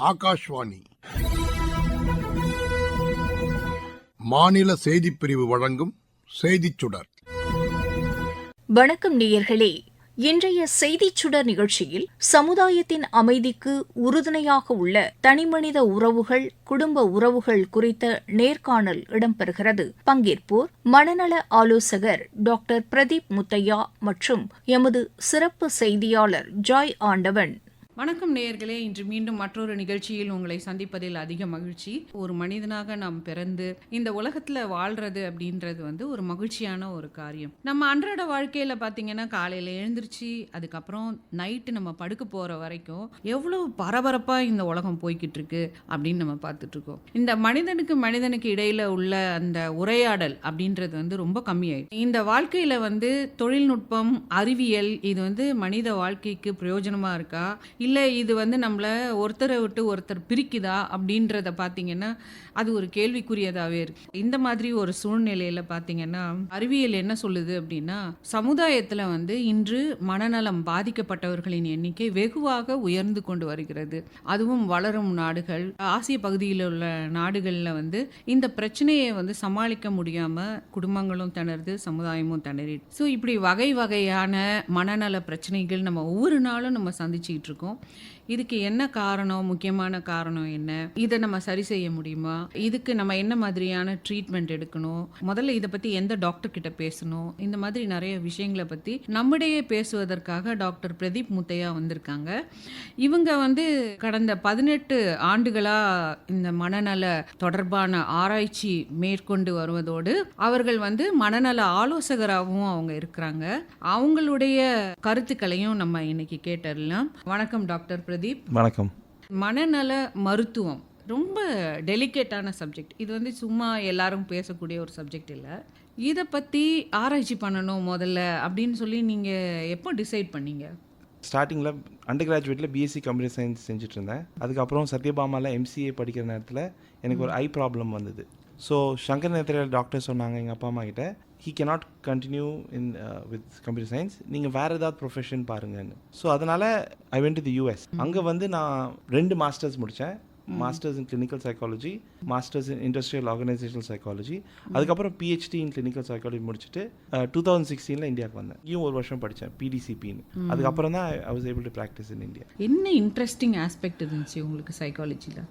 ஆகாஷ்வாணி. மாநில செய்திப்பிரிவு வழங்கும் செய்திச் சுடர். வணக்கம் நேயர்களே. இன்றைய செய்திச் சுடர் நிகழ்ச்சியில் சமுதாயத்தின் அமைதிக்கு உறுதுணையாக உள்ள தனிமனித உறவுகள் குடும்ப உறவுகள் குறித்த நேர்காணல் இடம்பெறுகிறது. பங்கேற்போர் மனநல ஆலோசகர் டாக்டர் பிரதீப் முத்தையா மற்றும் எமது சிறப்பு செய்தியாளர் ஜாய் ஆண்டவன். வணக்கம் நேயர்களே. இன்று மீண்டும் மற்றொரு நிகழ்ச்சியில் உங்களை சந்திப்பதில் அதிக மகிழ்ச்சி. ஒரு மனிதனாக நாம் பிறந்து இந்த உலகத்துல வாழ்றது அப்படின்றது வந்து ஒரு மகிழ்ச்சியான ஒரு காரியம். நம்ம அன்றாட வாழ்க்கையில பாத்தீங்கன்னா காலையில எழுந்திருச்சு அதுக்கப்புறம் நைட்டு நம்ம படுக்க போற வரைக்கும் எவ்வளவு பரபரப்பா இந்த உலகம் போய்கிட்டு இருக்கு அப்படின்னு நம்ம பார்த்துட்டு இருக்கோம். இந்த மனிதனுக்கு மனிதனுக்கு இடையில உள்ள அந்த உரையாடல் அப்படின்றது வந்து ரொம்ப கம்மியாயிடுச்சு. இந்த வாழ்க்கையில வந்து தொழில்நுட்பம் அறிவியல் இது வந்து மனித வாழ்க்கைக்கு பிரயோஜனமா இருக்கா? இல்லை இது வந்து நம்மளை ஒருத்தரை விட்டு ஒருத்தர் பிரிக்குதா அப்படின்றத பார்த்தீங்கன்னா அது ஒரு கேள்விக்குரியதாகவே இருக்கு. இந்த மாதிரி ஒரு சூழ்நிலையில் பார்த்தீங்கன்னா அறிவியல் என்ன சொல்லுது அப்படின்னா சமுதாயத்தில் வந்து இன்று மனநலம் பாதிக்கப்பட்டவர்களின் எண்ணிக்கை வெகுவாக உயர்ந்து கொண்டு வருகிறது. அதுவும் வளரும் நாடுகள் ஆசிய பகுதியில் உள்ள நாடுகளில் வந்து இந்த பிரச்சனையை வந்து சமாளிக்க முடியாமல் குடும்பங்களும் திணறுது சமுதாயமும் திணறிடு ஸோ இப்படி வகை வகையான மனநல பிரச்சனைகள் நம்ம ஒவ்வொரு நாளும் நம்ம சந்திச்சுக்கிட்டு இருக்கோம். இதுக்கு என்ன காரணம் முக்கியமான காரணம் என்ன? இதை நம்ம சரி செய்ய முடியுமா? இதுக்கு நம்ம என்ன மாதிரியான ட்ரீட்மெண்ட் எடுக்கணும்? முதல்ல இதை பற்றி எந்த டாக்டர் கிட்ட பேசணும்? இந்த மாதிரி நிறைய விஷயங்களை பற்றி நம்மிடையே பேசுவதற்காக டாக்டர் பிரதீப் முத்தையா வந்திருக்காங்க. இவங்க வந்து கடந்த பதினெட்டு ஆண்டுகளாக இந்த மனநல தொடர்பான ஆராய்ச்சி மேற்கொண்டு வருவதோடு அவர்கள் வந்து மனநல ஆலோசகராகவும் அவங்க இருக்கிறாங்க. அவங்களுடைய கருத்துக்களையும் நம்ம இன்னைக்கு கேட்டறலாம் வணக்கம் டாக்டர் பிரதீப். வணக்கம். மனநல மருத்துவம் ரொம்ப டெலிகேட்டான சப்ஜெக்ட். இது வந்து சும்மா எல்லாரும் பேசக்கூடிய ஒரு சப்ஜெக்ட் இல்லை. இதை பற்றி ஆராய்ச்சி பண்ணணும் முதல்ல அப்படின்னு சொல்லி நீங்கள் எப்போ டிசைட் பண்ணீங்க? ஸ்டார்டிங்கில் அண்டர் கிராஜுவேட்டில் பிஎஸ்சி கம்ப்யூட்டர் சயின்ஸ் செஞ்சுட்டு இருந்தேன் அதுக்கப்புறம் சத்யபாமாவில் எம்சிஏ படிக்கிற நேரத்தில் எனக்கு ஒரு ஐ ப்ராப்ளம் வந்தது. ஸோ சங்கர் நேத்திரையில் டாக்டர் சொன்னாங்க எங்கள் அப்பா அம்மா கிட்ட he cannot continue in with computer science நீங்கள் வேறு ஏதாவது ப்ரொஃபஷன் பாருங்கன்னு. ஸோ அதனால் ஐ வென்ட் டு யூஎஸ் அங்கே வந்து நான் ரெண்டு மாஸ்டர்ஸ் முடித்தேன் masters in clinical psychology masters in industrial organisational psychology அதுக்கப்புறம் பிஹெச்டி இன் கிளினிக்கல் சைக்காலஜி முடிச்சுட்டு டூ தௌசண்ட் சிக்ஸ்டீனில் இந்தியாவுக்கு வந்தேன். இங்கேயும் ஒரு வருஷம் படித்தேன் பிடிசிபின்னு அதுக்கப்புறம் தான் I was able to practise in India என்ன இன்ட்ரெஸ்டிங் ஆஸ்பெக்ட் இருந்துச்சு உங்களுக்கு சைக்காலஜியில்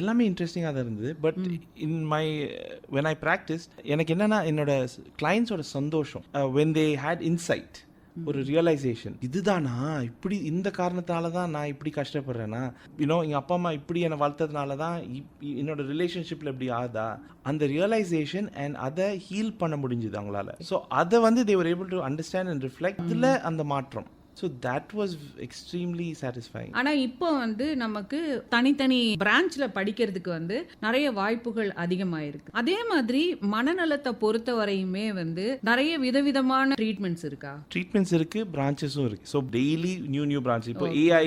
எல்லாமே இன்ட்ரெஸ்டிங்காக தான் இருந்தது. But in my when I practise எனக்கு என்னன்னா என்னோட கிளைண்ட்ஸோட சந்தோஷம். வென் தே ஹேட் இன்சைட் ஒரு ரியலைசேஷன் இதுதானா? இப்படி இந்த காரணத்தால தான் நான் இப்படி கஷ்டப்படுறேன்னா யூனோ எங்கள் அப்பா அம்மா இப்படி என்னை வளர்த்ததுனால தான் என்னோட ரிலேஷன்ஷிப்பில் இப்படி ஆகுதா? அந்த ரியலைசேஷன் அண்ட் அதை ஹீல் பண்ண முடிஞ்சுது அவங்களால. ஸோ அதை வந்து they were able to understand and reflect இதில் அந்த மாற்றம். So that was extremely satisfying ஆனா இப்போ வந்து நமக்கு தனித்தனி பிரான்ச்ல படிக்கிறதுக்கு வந்து நிறைய வாய்ப்புகள் அதிகமாயிருக்கு. அதே மாதிரி மனநலத்தை பொறுத்த வரையுமே வந்து நிறைய விதவிதமான ட்ரீட்மெண்ட்ஸ் இருக்கா? ட்ரீட்மெண்ட்ஸ் இருக்கு பிரான்ச்சஸும் இருக்கு. So daily new new branch இப்போ ஏஐ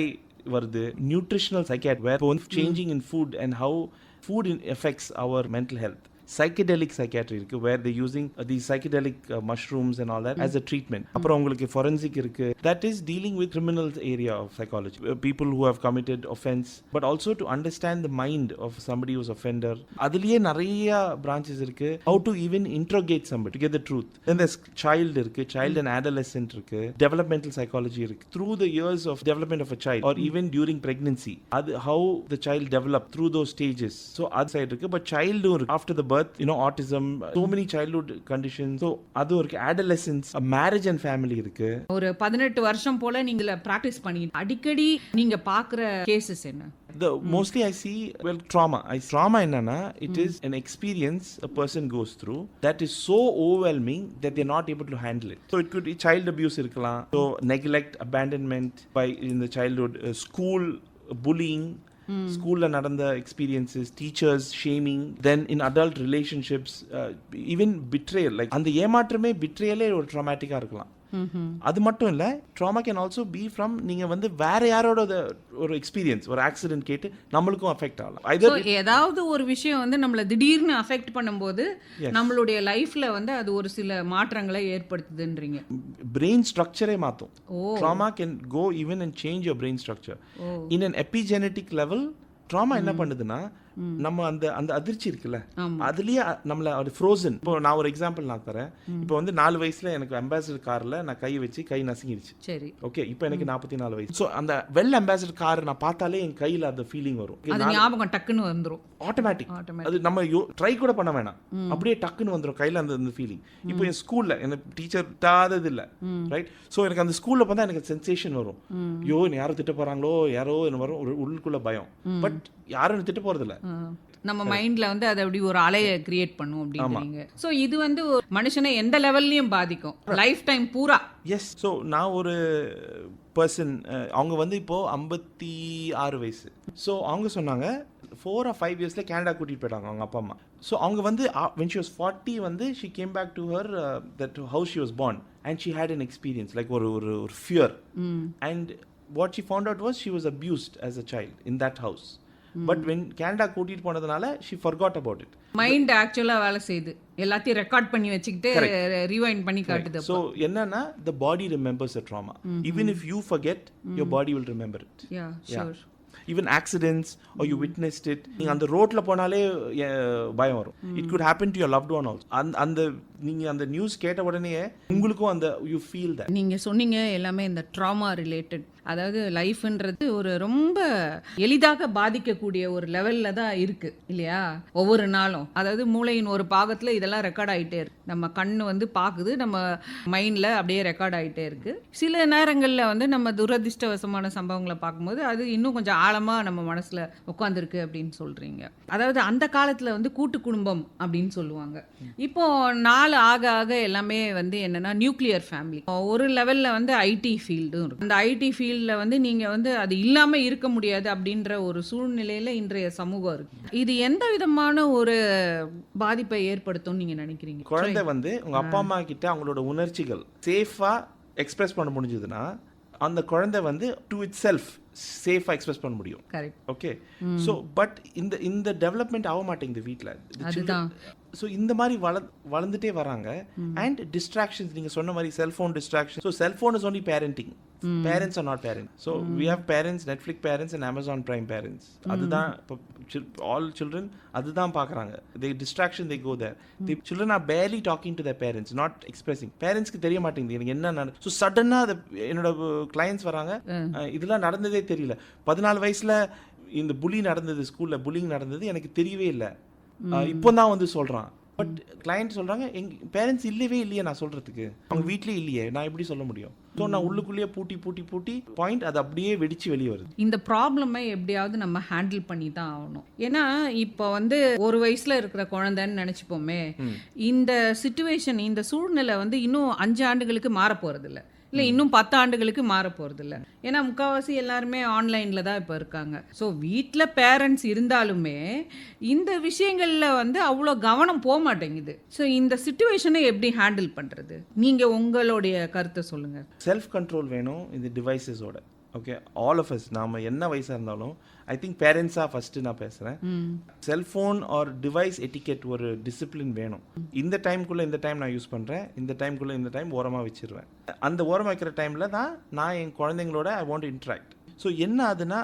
வருது nutritional சைக்காட் where changing in food and how food affects our mental health psychedelic psychiatry இருக்கு where the using the psychedelic mushrooms and all that as a treatment அப்புறம் உங்களுக்கு forensic இருக்கு that is dealing with criminals area of psychology people who have committed offence but also to understand the mind of somebody whose offender அதுலயே நிறைய branches இருக்கு how to even interrogate somebody to get the truth then child இருக்கு child and adolescent இருக்கு developmental psychology இருக்கு through the years of development of a child or even during pregnancy அது how the child develop through those stages so அது side இருக்கு but சைல்டும் இருக்கு after the birth you know autism so many childhood condition so அதுவும் இருக்கு adolescence marriage and family இருக்கு ஒரு பதினெட்டு வருஷம் போல நீங்க பிராக்டிஸ் பண்ணி அடிக்கடி நீங்க பாக்குற கேசஸ் என்ன The mostly I see well trauma. I trauma என்னன்னா it is an experience a person goes through that is so overwhelming that they're not able to handle it. So it could be child abuse இருக்கலாம். So neglect, abandonment by in the childhood, uh, school bullying. Mm. ஸ்கூல்ல நடந்த experiences teachers shaming then in adult relationships even betrayal like அந்த ஏமாற்றமே பிட்ரேயலே ஒரு ட்ராமேட்டிக்காக இருக்கலாம். அது மட்டும் இல்லை trauma can also be from நீங்கள் வந்து வேற யாரோட ஒரு எக்ஸ்பீரியன்ஸ் ஒரு ஆக்சிடென்ட் கேட்டு நம்மளுக்கும் அஃபெக்ட் ஆகலாம். ஏதாவது ஒரு விஷயம் வந்து நம்மள திடீர்னு அஃபெக்ட் பண்ணும்போது நம்மளுடைய லைஃப்ல வந்து அது ஒரு சில மாற்றங்களை ஏற்படுத்துதுன்றீங்க. பிரெயின் ஸ்ட்ரக்சரே மாற்றும் trauma can go even and change your brain structure in an epigenetic level trauma என்ன பண்ணுதுன்னா நம்ம அந்த அந்த அதிர்ச்சி இருக்குல்ல. அதுலயே நம்மள அது ஃப்ரோசன் இப்போ நான் ஒரு எக்ஸாம்பிள் நான் தரேன். இப்போ வந்து நாலு வயசுல எனக்கு அம்பாசிடர் கார்ல நான் கை வச்சு கை நசுங்கிடுச்சு சரி. ஓகே இப்போ எனக்கு நாற்பத்தி நாலு வயசு. ஸோ அந்த வெல் அம்பாசிடர் கார் நான் பார்த்தாலே என் கையில அந்த ஃபீலிங் வரும். ஞாபகம் டக்குன்னு வந்துரும். ஆட்டோமேட்டிக். அது நம்ம ட்ரை கூட பண்ண வேணாம். அப்படியே டக்குன்னு வந்துடும் கையில அந்த அந்த ஃபீலிங் இப்போ என் ஸ்கூல்ல எனக்கு டீச்சர் திட்டாதது இல்ல. ரைட் ஸோ எனக்கு அந்த ஸ்கூல்ல பார்த்தா எனக்கு சென்சேஷன் வரும். ஐயோ என்னை யாரோ திட்ட போறாங்களோ யாரோ என்ன வரும் ஒரு உள்ளுக்குள்ள பயம். பட் யாரும் திட்ட போறது இல்ல. நம்ம மைண்ட்ல வந்து அதை அப்படி ஒரு அலையை கிரியேட் பண்ணும் அப்படிங்கிறீங்க சோ இது வந்து ஒரு மனுஷனை எந்த லெவல்லயும் பாதிக்கும். லைஃப் டைம் பூரா. எஸ் ஸோ நான் ஒரு பர்சன் அவங்க வந்து இப்போ ஐம்பத்தி ஆறு வயசு. ஸோ அவங்க சொன்னாங்க ஃபோர் ஆர் ஃபைவ் இயர்ஸில் கேனடா கூட்டிகிட்டு போயிட்டாங்க அவங்க அப்பா அம்மா. ஸோ அவங்க வந்து வென் ஷி வாஸ் ஃபார்ட்டி வந்து she came back to her that house she was born. And she had an experience like ஒரு ஒரு ஒரு fear and what she found out was she was abused as a child in that house but when Canada கூட்டிகிட்டு போனதுனால she forgot about it mind ஆக்சுவலா வேலை செய்யுது. எல்லாத்தையும் record பண்ணி வச்சுக்கிட்டு ரிவைண்ட் பண்ணி காட்டுது ஸோ என்னன்னா the body remembers a trauma even if you forget your body will remember it yeah Yeah. Sure even accidents or you witnessed it நீங்க அந்த ரோட்ல போனாலே பயம் வரும். It could happen to your loved one also அந்த அந்த நீங்க அந்த நியூஸ் கேட்ட உடனே உங்களுக்கும் அந்த யூ ஃபீல் தட் நீங்க சொன்னீங்க எல்லாமே இந்த ட்ராமா ரிலேட்டட் அதாவது லைஃப்ன்றது ஒரு ரொம்ப எளிதாக பாதிக்கக்கூடிய ஒரு லெவல்ல தான் இருக்கு இல்லையா? ஒவ்வொரு நாளும். அதாவது மூளையின் ஒரு பாகத்துல இதெல்லாம் ரெக்கார்ட் ஆகிட்டே இருக்கு. நம்ம கண்ணு வந்து பார்க்குது நம்ம மைண்ட்ல அப்படியே ரெக்கார்ட் ஆகிட்டே இருக்கு. சில நேரங்களில் வந்து நம்ம துரதிர்ஷ்டவசமான சம்பவங்களை பார்க்கும்போது அது இன்னும் கொஞ்சம் ஆழமா நம்ம மனசுல உட்காந்துருக்கு அப்படின்னு சொல்றீங்க. அதாவது அந்த காலத்துல வந்து கூட்டு குடும்பம் அப்படின்னு சொல்லுவாங்க. இப்போ நாள் ஆக ஆக எல்லாமே வந்து என்னன்னா நியூக்ளியர் ஃபேமிலி ஒரு லெவல்ல வந்து ஐடி ஃபீல்டும் இருக்கு அந்த ஐடி ஃபீல்டில் வந்து நீங்க வந்து அது இல்லாம இருக்க முடியாது அப்படின்ற ஒரு சூழ்நிலையில இன்றைய சமூகம் இருக்கு. இது எந்த விதமான ஒரு பாதிப்பை ஏற்படுத்தும் நீங்க நினைக்கிறீங்க? குழந்தை வந்து உங்க அப்பா அம்மா கிட்ட அவங்களோட உணர்ச்சிகள் சேஃபா எக்ஸ்பிரஸ் பண்ண முடிஞ்சதுன்னா அந்த குழந்தை வந்து டு இட் செல்ஃப் சேஃபா எக்ஸ்பிரஸ் பண்ண முடியும். கரெக்ட் ஓகே ஸோ பட் இந்த இந்த டெவலப்மெண்ட் ஆக மாட்டேங்குது வீட்டில். ஸோ இந்த மாதிரி வள வளர்ந்துட்டே வராங்க. அண்ட் டிஸ்ட்ராக்ஷன்ஸ் நீங்கள் சொன்ன மாதிரி cellphone distraction so cellphone is only parenting parents are not parent so we have parents Netflix parents and Amazon Prime parents அதுதான் இப்போ ஆல் சில்ட்ரன் அதுதான் பார்க்குறாங்க. They distraction they go there the children are barely talking to the parents not expressing பேரண்ட்ஸ்க்கு தெரிய மாட்டேங்குது. எனக்கு என்ன நட ஸோ சடனாக அது என்னோட கிளைண்ட்ஸ் வராங்க. அஹ், இதெல்லாம் நடந்ததே தெரியல. பதினாலு வயசுல இந்த புலி நடந்தது ஸ்கூல்ல புல்லிங் நடந்தது எனக்கு தெரியவே இல்லை. இப்போ தான் வந்து சொல்றான். பட் கிளையண்ட் சொல்றாங்க எங்க பேரண்ட்ஸ் இல்லவே இல்லையே நான் சொல்றதுக்கு. அவங்க வீட்லயே இல்லையே நான் எப்படி சொல்ல முடியும்? ஸோ நான் உள்ளுக்குள்ளேயே பூட்டி பூட்டி பூட்டி பாயிண்ட் அது அப்படியே வெடிச்சு வெளியே வருது. இந்த ப்ராப்ளமை எப்படியாவது நம்ம ஹேண்டில் பண்ணி தான் ஆகணும். ஏன்னா இப்போ வந்து ஒரு வயசுல இருக்கிற குழந்தைன்னு நினைச்சுப்போமே இந்த சுச்சுவேஷன் இந்த சூழ்நிலை வந்து இன்னும் அஞ்சு ஆண்டுகளுக்கு மாற போறது இல்ல இன்னும் பத்து ஆண்டுகளுக்கு மாற போறது இல்ல ஏன்னா முக்கால்வாசி எல்லாருமே ஆன்லைன்ல தான் இப்போ இருக்காங்க. ஸோ வீட்டில் பேரண்ட்ஸ் இருந்தாலுமே இந்த விஷயங்கள்ல வந்து அவ்வளோ கவனம் போக மாட்டேங்குது. ஸோ இந்த சுச்சுவேஷனை எப்படி ஹேண்டில் பண்றது? நீங்க உங்களுடைய கருத்தை சொல்லுங்க. செல்ஃப் கண்ட்ரோல் வேணும் இந்த டிவைசஸோட ஓகே ஆல் ஆஃப் அஸ் நாம என்ன வயசாக இருந்தாலும் ஐ திங்க் பேரண்ட்ஸாக ஃபஸ்ட்டு நான் பேசுகிறேன் செல்ஃபோன் ஆர் டிவைஸ் எட்டிகெட் ஒரு டிசிப்ளின் வேணும். இந்த டைம்குள்ளே இந்த டைம் நான் யூஸ் பண்ணுறேன் இந்த டைம்குள்ளே இந்த டைம் ஓரமாக வச்சிருவேன். அந்த ஓரமாக வைக்கிற டைமில் தான் நான் என் குழந்தைங்களோட ஐ வாண்ட் இன்ட்ராக்ட் ஸோ என்ன ஆகுதுன்னா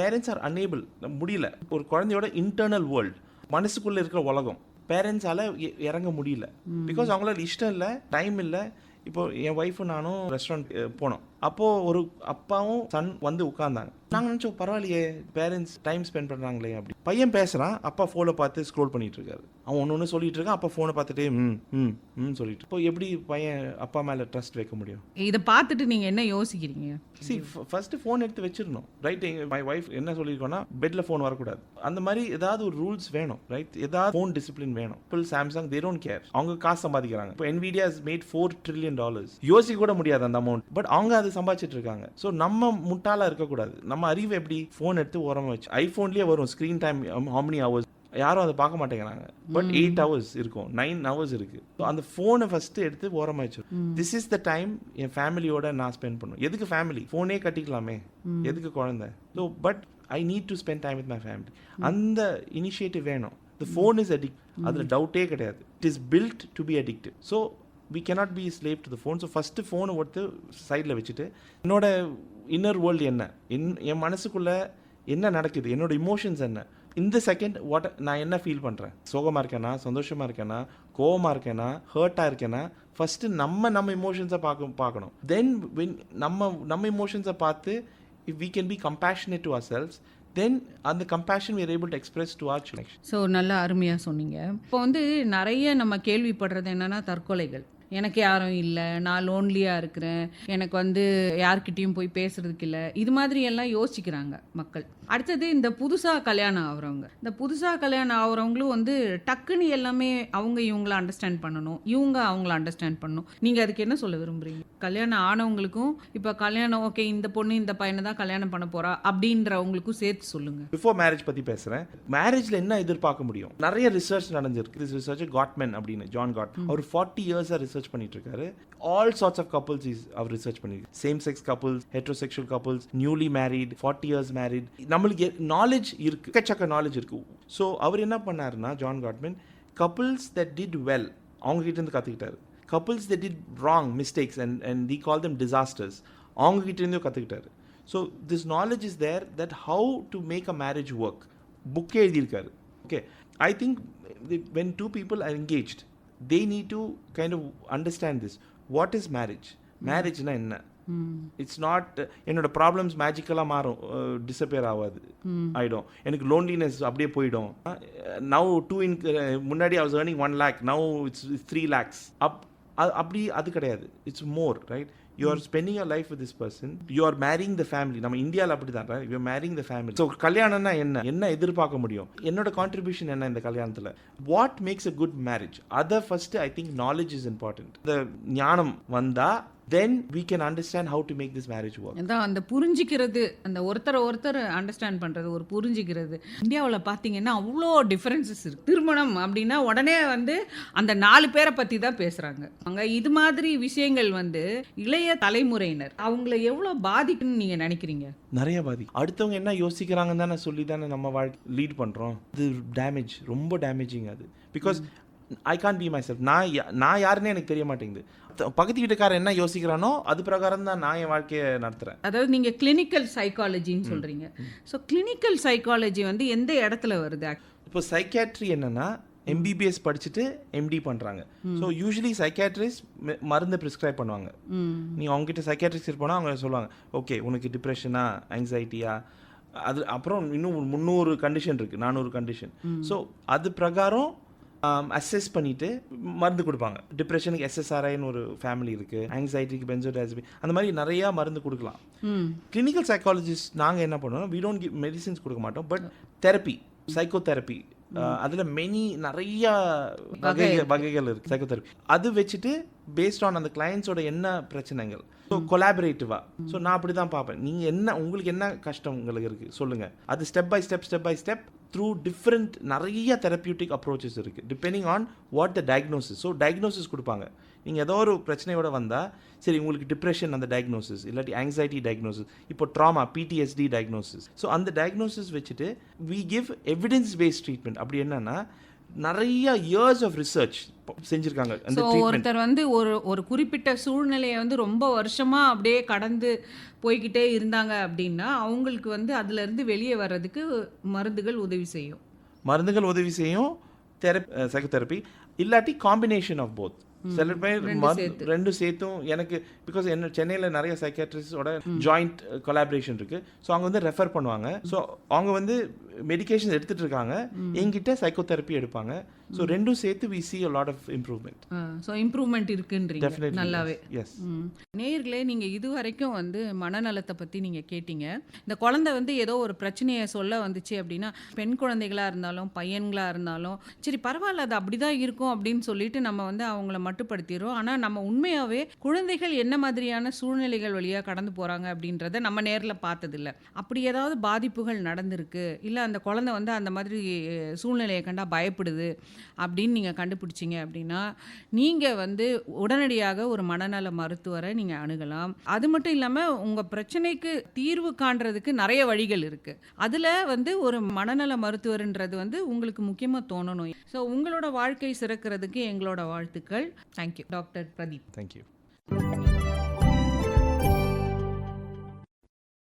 பேரண்ட்ஸ் ஆர் அன்னேபிள் முடியல. ஒரு குழந்தையோட இன்டர்னல் வேர்ல்ட் மனசுக்குள்ளே இருக்கிற உலகம் பேரண்ட்ஸால இறங்க முடியல. பிகாஸ் அவங்களால இஷ்டம் இல்லை டைம் இல்லை. இப்போ என் ஒய்ஃபும் நானும் ரெஸ்டாரண்ட் போனோம். அப்போ ஒரு அப்பாவும் சன் வந்து உட்கார்ந்தாங்க. நாங்க நினைச்சோம் பரவாயில்லையே பேரண்ட்ஸ் டைம் ஸ்பெண்ட் பண்றாங்களே அப்படி. பையன் பேசுறான் அப்பா ஃபோனை பார்த்து ஸ்க்ரோல் பண்ணிட்டு இருக்காரு அவன் ஒன்று ஒன்று சொல்லிட்டு இருக்கான் அப்பா ஃபோனை பார்த்துட்டே ம் ம் ம் சொல்லிட்டு. இப்போ எப்படி பையன் அப்பா மேல ட்ரஸ்ட் வைக்க முடியும்? இதை பார்த்துட்டு நீங்க என்ன யோசிக்கிறீங்க? சி ஃபர்ஸ்ட் ஃபோன் எடுத்து வச்சிடணும். ரைட் மை ஒய்ஃப் என்ன சொல்லியிருக்கோன்னா பெட்ல ஃபோன் வரக்கூடாது. அந்த மாதிரி ஏதாவது ஒரு ரூல்ஸ் வேணும். ரைட் ஏதாவது ஃபோன் டிசிப்ளின் வேணும். இப்போ சாம்சங் தே டோன்ட் கேர் அவங்க காசு சம்பாதிக்கிறாங்க. இப்போ has made four trillion dollars யோசிக்க கூட முடியாது அந்த அமௌண்ட் பட் அவங்க அது சம்பாதிச்சிட்டு இருக்காங்க ஸோ நம்ம முட்டாளா இருக்கக்கூடாது. நம்ம அறிவு எப்படி? ஃபோன் எடுத்து ஓரமா வச்சு. ஐஃபோன்லேயே வரும். Screen time how many hours? யாரும் அதை பார்க்க மாட்டேங்கிறாங்க. பட் எயிட் ஹவர்ஸ் இருக்கும். நைன் ஹவர்ஸ் இருக்கு. அந்த ஃபோனை ஃபர்ஸ்ட் எடுத்து ஓரமா வச்சு. திஸ் இஸ் த டைம் என் ஃபேமிலியோட நான் ஸ்பெண்ட் பண்ணுவேன். எதுக்கு ஃபேமிலி ஃபோனே கட்டிக்கலாமே. எதுக்கு குழந்தை? So but I need to spend time with my. Family அந்த இனிஷியேட்டிவ் வேணும். த ஃபோன் இஸ் அடிக்ட் அதில் டவுட்டே கிடையாது. It is built to be addict so we cannot be slave to the phone so first ஃபோனை ஒருத்து சைடில் வச்சுட்டு என்னோட inner world என்ன? என் என் மனசுக்குள்ளே என்ன நடக்குது? என்னோட இமோஷன்ஸ் என்ன? இந்த செகண்ட் வாட் நான் என்ன ஃபீல் பண்ணுறேன் சோகமாக இருக்கேனா? சந்தோஷமாக இருக்கேனா? கோவமாக இருக்கேனா? ஹர்ட்டாக இருக்கேனா? ஃபஸ்ட்டு நம்ம நம்ம இமோஷன்ஸை பார்க்க பார்க்கணும். தென் வென் நம்ம நம்ம இமோஷன்ஸை பார்த்து if we can be compassionate to our selves then அந்த compassion were able to express to our so நல்லா அருமையாக சொன்னீங்க. இப்போ வந்து நிறைய நம்ம கேள்விப்படுறது என்னென்னா தற்கொலைகள். எனக்கு யாரும் இல்லை நான் லோன்லியாக இருக்கிறேன். எனக்கு வந்து யார்கிட்டேயும் போய் பேசுறதுக்கு இல்லை. இது மாதிரி எல்லாம் யோசிக்கிறாங்க மக்கள். அடுத்தது இந்த புதுசாக கல்யாணம் ஆகுறவங்க. இந்த புதுசாக கல்யாணம் ஆகுறவங்களும் வந்து டக்குன்னு எல்லாமே அவங்க இவங்கள அண்டர்ஸ்டாண்ட் பண்ணணும். இவங்க அவங்கள அண்டர்ஸ்டாண்ட் பண்ணணும். நீங்கள் அதுக்கு என்ன சொல்ல விரும்புறீங்க? கல்யாணம் ஆனவங்களுக்கும் இப்போ கல்யாணம் ஓகே இந்த பொண்ணு இந்த பையனை தான் கல்யாணம் பண்ண போறா அப்படின்றவங்களுக்கும் சேர்த்து சொல்லுங்க. பிஃபோர் மேரேஜ் பற்றி பேசுகிறேன் மேரேஜில் என்ன எதிர்பார்க்க முடியும்? நிறைய ரிசர்ச் நடந்திருக்கு. திஸ் ரிசர்ச் காட்மென் அப்படின்னு ஜான் காட் அவர் ஃபார்ட்டி இயர்ஸாக ரிசர்ச் பண்ணிட்டு இருக்காரு all sorts of couples is our research பண்ணிருக்கு. Same sex couples heterosexual couples newly married forty years married நம்மளுக்கு நாலேஜ் இருக்கு. எக்கச்சக்க நாலேஜ் இருக்கு. ஸோ அவர் என்ன பண்ணாருன்னா John Gottman couples that did well அவங்க கிட்ட இருந்து கற்றுக்கிட்டாரு couples that did wrong mistakes and and the call them disasters அவங்க கிட்ட இருந்தே கற்றுக்கிட்டாரு so this knowledge is there that how to make a marriage work புக்கே எழுதியிருக்காரு okay I think when two people are engaged they need to kind of understand this what is marriage மேரேஜ்னா என்ன? It's not என்னோட problems மேஜிக்கலாக மாறும். Disappear ஆகாது. ஆகிடும் எனக்கு loneliness அப்படியே போயிடும். நவ் டூ இன் முன்னாடி I was earning one lakh now it's three lakhs up அப்படி அது கிடையாது. It's more right you are spending a life with this person you are marrying the family நம்ம இந்தியாவில் அப்படி தான் you are marrying the family so கல்யாணம்னா என்ன? என்ன எதிர்பார்க்க முடியும்? என்னோட கான்ட்ரிபியூஷன் என்ன இந்த கல்யாணத்தில்? What makes a good marriage அதை first I think knowledge is important இந்த ஞானம் வந்தா தென் we can understand how to make this marriage work. அதான் அந்த புரிஞ்சிக்கிறது அந்த ஒருத்தரை ஒருத்தர் அண்டர்ஸ்டாண்ட் பண்ணுறது ஒரு புரிஞ்சிக்கிறது. இந்தியாவில் பார்த்தீங்கன்னா அவ்வளோ டிஃப்ரென்சஸ் இருக்கு. திருமணம் அப்படின்னா உடனே வந்து அந்த நாலு பேரை பற்றி தான் பேசுகிறாங்க அங்கே இது மாதிரி விஷயங்கள் வந்து இளைய தலைமுறையினர் அவங்கள எவ்வளோ பாதிக்குன்னு நீங்கள் நினைக்கிறீங்க? நிறைய பாதி அடுத்தவங்க என்ன யோசிக்கிறாங்கன்னு தானே சொல்லி தானே நம்ம வாழ்க்கை லீட் பண்ணுறோம் இது டேமேஜ் ரொம்ப டேமேஜிங் அது. Because I can't be myself நான் நான் யாருன்னே எனக்கு தெரிய மாட்டேங்குது. த- பக்கத்து வீட்டுக்காரன் என்ன யோசிக்கிறானோ அது பிரகாரம் தான் நான் என் வாழ்க்கையை நடத்துகிறேன் அதாவது நீங்கள் கிளினிக்கல் சைக்காலஜின்னு சொல்கிறீங்க ஸோ கிளினிக்கல் சைக்காலஜி வந்து எந்த இடத்துல வருது? இப்போ சைக்காட்ரி என்னன்னா எம்பிபிஎஸ் படிச்சுட்டு எம்டி பண்ணுறாங்க ஸோ யூஸ்வலி சைக்காட்ரிஸ்ட் மருந்து ப்ரிஸ்கிரைப் பண்ணுவாங்க. நீ அவங்ககிட்ட சைக்காட்ரிஸ்ட் போனால் அவங்க சொல்லுவாங்க ஓகே உனக்கு டிப்ரெஷனா ஆங்ஸைட்டியா அது அப்புறம் இன்னும் முந்நூறு கண்டிஷன் இருக்குது நானூறு கண்டிஷன் ஸோ அது பிரகாரம் அசஸ் பண்ணிட்டு மருந்து கொடுப்பாங்க. டிப்ரெஷனுக்கு எஸ்எஸ்ஆர்ஐன்னு ஒரு ஃபேமிலி இருக்குது ஆங்ஸைட்டிக்கு பென்சோடைசபி அந்த மாதிரி நிறையா மருந்து கொடுக்கலாம். கிளினிக்கல் சைக்காலஜிஸ்ட் நாங்கள் என்ன பண்ணுவோம் வி டோன்ட் கிவ் மெடிசின்ஸ் கொடுக்க மாட்டோம். பட் தெரப்பி சைக்கோ தெரப்பி அதில் மெனி நிறைய வகைகள் வகைகள் இருக்கு. சைக்கோ தெரப்பி அது வச்சுட்டு பேஸ்ட் ஆன் அந்த கிளையன்ஸோட என்ன பிரச்சனைகள். ஸோ கொலாபரேட்டிவா ஸோ நான் அப்படி தான் பார்ப்பேன். நீங்கள் என்ன உங்களுக்கு என்ன கஷ்டம் உங்களுக்கு இருக்குது சொல்லுங்கள் அது step by step step by step through different நிறைய தெரப்பியூட்டிக் அப்ரோச்சஸ் இருக்குது depending on what the diagnosis so diagnosis கொடுப்பாங்க. நீங்கள் ஏதோ ஒரு பிரச்சனையோட வந்தால் சரி உங்களுக்கு டிப்ரெஷன் அந்த டயக்னோசிஸ் இல்லாட்டி ஆங்ஸைட்டி டயக்னோசிஸ் இப்போ ட்ராமா பிடிஎஸ்டி டயக்னோசிஸ் ஸோ அந்த டயக்னோசிஸ் வச்சுட்டு we give evidence based treatment அப்படி என்னன்னா நிறைய இயர்ஸ் ஆஃப் ரிசர்ச் செஞ்சுருக்காங்க. அந்த ஒருத்தர் வந்து ஒரு ஒரு குறிப்பிட்ட சூழ்நிலையை வந்து ரொம்ப வருஷமா அப்படியே கடந்து போய்கிட்டே இருந்தாங்க அப்படின்னா அவங்களுக்கு வந்து அதுல இருந்து வெளியே வர்றதுக்கு மருந்துகள் உதவி செய்யும். மருந்துகள் உதவி செய்யும் தெரப்பி சைக்கோதெரப்பி இல்லாட்டி காம்பினேஷன் ஆஃப் போத் சில பேர். ரெண்டும் சேர்த்தும் எனக்கு பிகாஸ் என்ன சென்னையில் நிறைய சைக்காட்ரிஸ்டோட ஜாயிண்ட் கொலாபரேஷன் இருக்கு. ஸோ அவங்க வந்து ரெஃபர் பண்ணுவாங்க. ஸோ அவங்க வந்து மெடிகேஷன் எடுத்துட்டு இருக்காங்க என்கிட்ட சைக்கோதெரப்பி எடுப்பாங்க. ஸோ ரெண்டும் சேர்த்து we see a lot of improvement. So improvement இருக்குன்றீங்க. நல்லாவே. எஸ். நேயர்களே நீங்கள் இது வரைக்கும் வந்து மனநலத்தை பற்றி நீங்கள் கேட்டீங்க. இந்த குழந்தை வந்து ஏதோ ஒரு பிரச்சனையை சொல்ல வந்துச்சு அப்படின்னா பெண் குழந்தைகளாக இருந்தாலும் பையன்களாக இருந்தாலும் சரி பரவாயில்ல அது அப்படி தான் இருக்கும் அப்படின்னு சொல்லிட்டு நம்ம வந்து அவங்கள மட்டுப்படுத்திடுறோம். ஆனால் நம்ம உண்மையாகவே குழந்தைகள் என்ன மாதிரியான சூழ்நிலைகள் வழியாக கடந்து போகிறாங்க அப்படின்றத நம்ம நேரில் பார்த்ததில்ல. அப்படி ஏதாவது பாதிப்புகள் நடந்திருக்கு? இல்லை அந்த குழந்தை வந்து அந்த மாதிரி சூழ்நிலையை கண்டா பயப்படுது அப்படின்னு நீங்கள் கண்டுபிடிச்சிங்க அப்படின்னா நீங்கள் வந்து உடனடியாக ஒரு மனநல மருத்துவரை நீங்கள் அணுகலாம். அது மட்டும் இல்லாமல் உங்கள் பிரச்சனைக்கு தீர்வு காண்றதுக்கு நிறைய வழிகள் இருக்குது அதில் வந்து ஒரு மனநல மருத்துவர்ன்றது வந்து உங்களுக்கு முக்கியமாக தோணணும். ஸோ உங்களோட வாழ்க்கை சிறக்கிறதுக்கு எங்களோட வாழ்த்துக்கள். Thank you doctor Pradeep thank you